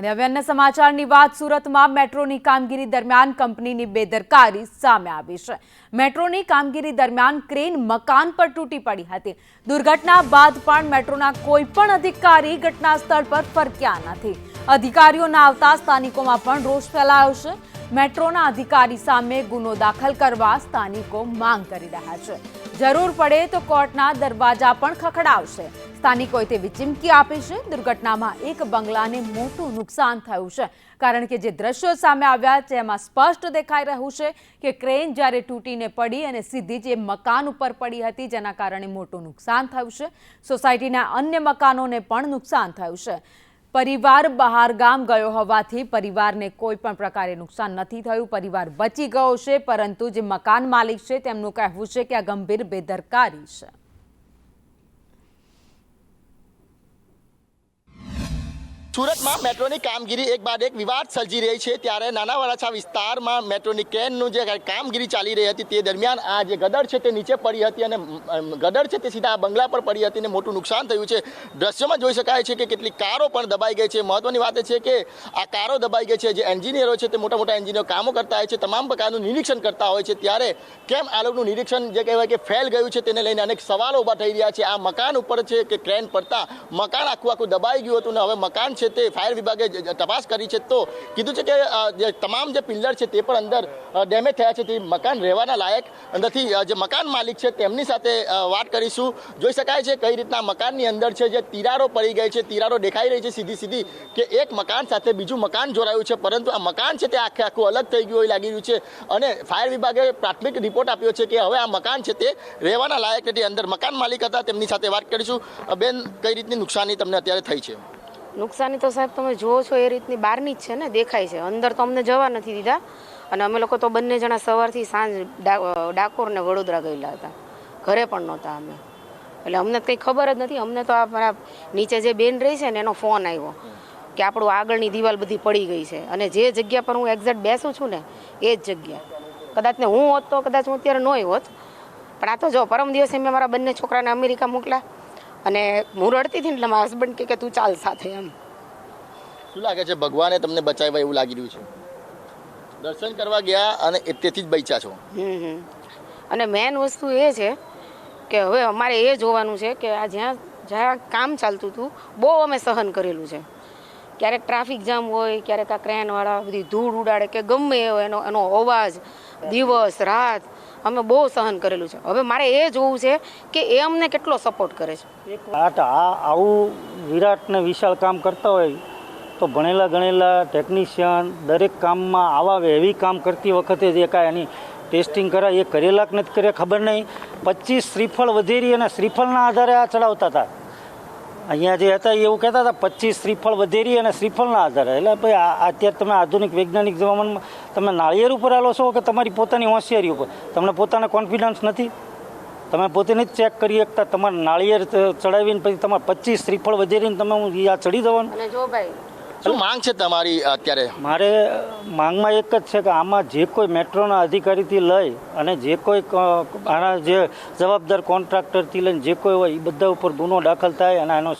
અને હવે અન્ય સમાચારની વાત સુરતમાં મેટ્રોની કામગીરી દરમિયાન કંપનીની બેદરકારી સામે આવી છે. મેટ્રોની કામગીરી દરમિયાન ક્રેન મકાન પર તૂટી પડી હતી. દુર્ઘટના બાદ પણ મેટ્રોના કોઈ પણ અધિકારી ઘટના સ્થળ પર ફરક્યા નથી. અધિકારીઓના આવતા સ્થાનિકોમાં પણ રોષ ફેલાયો છે. મેટ્રોના અધિકારી સામે ગુનો દાખલ કરવા સ્થાનિકો માંગ કરી રહ્યા છે. જરૂર પડે તો કોર્ટના દરવાજા પણ ખખડાવશે. સ્થાનિકોએ તેવી ચીમકી આપી છે. દુર્ઘટનામાં એક બંગલાને મોટું નુકસાન થયું છે. કારણ કે જે દ્રશ્યો સામે આવ્યા તેમાં સ્પષ્ટ દેખાઈ રહ્યું છે કે ક્રેન જ્યારે તૂટીને પડી અને સીધી જ એ મકાન ઉપર પડી હતી, જેના કારણે મોટું નુકસાન થયું છે. સોસાયટીના અન્ય મકાનોને પણ નુકસાન થયું છે. પરિવાર બહાર ગામ ગયો હોવાથી પરિવારને કોઈ પણ પ્રકારે નુકસાન નથી થયું. પરિવાર બચી ગયો છે, પરંતુ જે મકાન માલિક છે, તેમનું કહેવું છે કે આ ગંભીર બેદરકારી છે. સુરતમાં મેટ્રોની કામગીરી એક બાદ એક વિવાદ સર્જી રહી છે. ત્યારે નાના વરાછા વિસ્તારમાં મેટ્રોની ટ્રેનનું જે કામગીરી ચાલી રહી હતી તે દરમિયાન આ જે ગદર છે તે નીચે પડી હતી અને ગદર છે તે સીધા આ બંગલા પર પડી હતી અને મોટું નુકસાન થયું છે. દ્રશ્યમાં જોઈ શકાય છે કે કેટલી કારો પણ દબાઈ ગઈ છે. મહત્વની વાત એ છે કે આ કારો દબાઈ ગઈ છે. જે એન્જિનિયરો છે તે મોટા મોટા એન્જિનિયરો કામો કરતા હોય છે, તમામ પ્રકારનું નિરીક્ષણ કરતા હોય છે. ત્યારે કેમ આ લોકોનું નિરીક્ષણ જે કહેવાય કે ફેલ ગયું છે તેને લઈને અનેક સવાલો ઊભા થઈ રહ્યા છે. આ મકાન ઉપર છે કે ક્રેન પડતા મકાન આખું આખું દબાઈ ગયું હતું ને હવે મકાન છે તે ફાયર વિભાગે તપાસ કરી છે. તો કીધું છે કે જે તમામ જે પિલ્લર છે તે પણ અંદર ડેમેજ થયા છે. તે મકાન રહેવાના લાયક નથી જે મકાન માલિક છે તેમની સાથે વાત કરીશું. જોઈ શકાય છે કઈ રીતના મકાનની અંદર છે, જે તિરાડો પડી ગઈ છે, તિરાડો દેખાઈ રહી છે સીધી સીધી કે એક મકાન સાથે બીજું મકાન જોડાયું છે. પરંતુ આ મકાન છે તે આખે આખું અલગ થઈ ગયું હોય લાગી રહ્યું છે. અને ફાયર વિભાગે પ્રાથમિક રિપોર્ટ આપ્યો છે કે હવે આ મકાન છે તે રહેવાના લાયક નથી. અંદર મકાન માલિક હતા તેમની સાથે વાત કરીશું. બેન, કઈ રીતની નુકસાની તમને અત્યારે થઈ છે? નુકસાની તો સાહેબ તમે જુઓ છો, એ રીતની બહારની જ છે ને, દેખાય છે. અંદર તો અમને જવા નથી દીધા અને અમે લોકો તો બંને જણા સવારથી સાંજ ડાકોર ને વડોદરા ગયેલા હતા. ઘરે પણ નહોતા અમે. એટલે અમને કંઈ ખબર જ નથી. અમને તો આ નીચે જે બેન રહી છે ને, એનો ફોન આવ્યો કે આપણું આગળની દિવાલ બધી પડી ગઈ છે. અને જે જગ્યા પર હું એક્ઝેક્ટ બેસું છું ને, એ જ જગ્યા. કદાચ ને હું હોત તો કદાચ હું અત્યારે નોય હોત. પણ આ તો જો પરમ દિવસે મેં મારા બંને છોકરાને અમેરિકા મોકલા અને હું રડતી હતી એટલે મારા હસબન્ડ કે તું ચાલ સાથે એમ. શું લાગે છે ભગવાને તમને બચાવ્યા એવું લાગી રહ્યું છે? દર્શન કરવા ગયા અને તેથી જ બચ્યા છો. અને મેન વસ્તુ એ છે કે હવે અમારે એ જોવાનું છે કે આ જ્યાં જ્યાં કામ ચાલતું હતું બહુ અમે સહન કરેલું છે. ક્યારેક ટ્રાફિક જામ હોય, ક્યારેક આ ક્રેનવાળા બધી ધૂળ ઉડાડે કે ગમે એવો એનો એનો અવાજ, દિવસ, રાત, અમે બહુ સહન કરેલું છે. હવે મારે એ જોવું છે કે એ અમને કેટલો સપોર્ટ કરે છે. આ આવું વિરાટ ને વિશાળ કામ કરતા હોય તો ભણેલા ગણેલા ટેકનિશિયન દરેક કામમાં આવા એવી કામ કરતી વખતે જે કાંઈ એની ટેસ્ટિંગ કરાય, એ કરેલા કે નથી કર્યા, ખબર નહીં. પચીસ શ્રીફળ વધેરી અને શ્રીફળના આધારે આ ચડાવતા હતા. અહીંયા જે હતા એવું કહેતા હતા, પચીસ શ્રીફળ વધેરી અને શ્રીફળના આધારે. એટલે ભાઈ અત્યારે તમે આધુનિક વૈજ્ઞાનિક જમાનામાં તમે નાળિયેર ઉપર આલો છો કે તમારી પોતાની હોશિયારી ઉપર? તમને પોતાને કોન્ફિડન્સ નથી? તમે પોતે જ ચેક કરી શકતા તમારે નાળિયેર ચડાવીને પછી તમારે પચીસ શ્રીફળ વધેરીને તમે હું આ ચડી જવાનું? જો ભાઈ શું માંગ છે તમારી અત્યારે? મારે માંગમાં એક જ છે કે આમાં જે કોઈ મેટ્રોના અધિકારીથી લઈ અને જે કોઈ આના જે જવાબદાર કોન્ટ્રાક્ટરથી લઈને જે કોઈ હોય એ બધા ઉપર ગુનો દાખલ થાય અને આનો